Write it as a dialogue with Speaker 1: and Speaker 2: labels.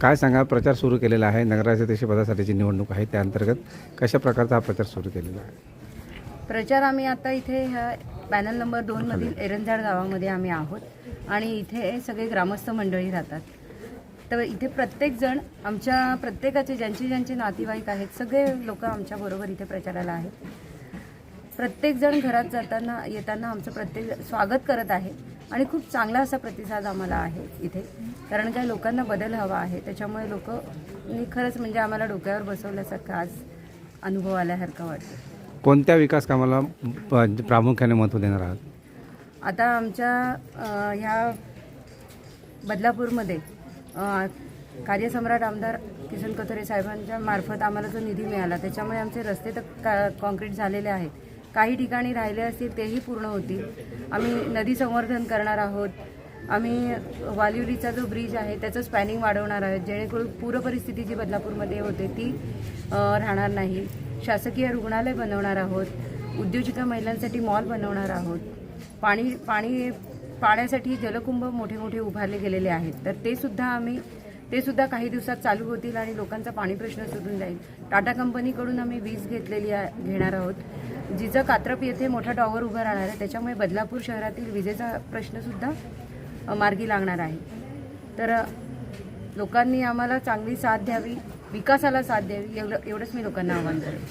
Speaker 1: काय सांगा प्रचार सुरू केलेला आहे. नगराध्यक्ष पदासाठीची निवडणूक आहे. त्या अंतर्गत कशा प्रकारचा हा प्रचार सुरू केलेला आहे?
Speaker 2: प्रचार आम्ही आता इथे ह्या पॅनल नंबर दोनमधील एरंजाड गावामध्ये आम्ही आहोत. आणि इथे सगळे ग्रामस्थ मंडळी राहतात. तर इथे प्रत्येकजण आमच्या प्रत्येकाचे ज्यांचे ज्यांचे नातेवाईक आहेत सगळे लोक आमच्याबरोबर इथे प्रचाराला आहेत. प्रत्येकजण घरात जाताना येताना आमचं प्रत्येक स्वागत करत आहे आणि खूप चांगला असा प्रतिसाद आम्हाला आहे इथे. कारण काय लोकांना बदल हवा आहे. त्याच्यामुळे लोक खरंच म्हणजे आम्हाला डोक्यावर बसवल्यासारखं आज अनुभव आल्यासारखं वाटतं.
Speaker 1: कोणत्या विकास कामाला प- प्रामुख्याने महत्त्व देणार आहात?
Speaker 2: आता आमच्या ह्या बदलापूरमध्ये कार्यसम्राट आमदार किसन कथोरे साहेबांच्या मार्फत आम्हाला जो निधी मिळाला त्याच्यामुळे आमचे रस्ते तर का कॉन्क्रीट झालेले आहेत. काही ठिकाणी राहिले असतील तेही पूर्ण होतील. आम्ही नदी संवर्धन करणार आहोत. आम्ही वालिवलीचा जो ब्रिज आहे त्याचं स्पॅनिंग वाढवणार आहोत. जेणेकरून पूरपरिस्थिती जी बदलापूरमध्ये होते ती राहणार नाही. शासकीय रुग्णालय बनवणार आहोत. उद्योजिका महिलांसाठी मॉल बनवणार आहोत. पाणी पाणी पाण्यासाठी जलकुंभ मोठे मोठे उभारले गेलेले आहेत. तर ते सुद्धा आम्ही ते सुद्धा काही दिवसात चालू होतील आणि लोकांचा पाणी प्रश्न सुटून जाईल. टाटा कंपनीकडून आम्ही वीज घेतलेली घेणार आहोत. जिचं कात्रप येथे मोठा टॉवर उभा राहणार आहे त्याच्यामुळे बदलापूर शहरातील विजेचा प्रश्नसुद्धा मार्गी लागणार आहे. तर लोकांनी आम्हाला चांगली साथ द्यावी विकासाला साथ द्यावी एवढं एवढंच मी लोकांना आवाहन करेन.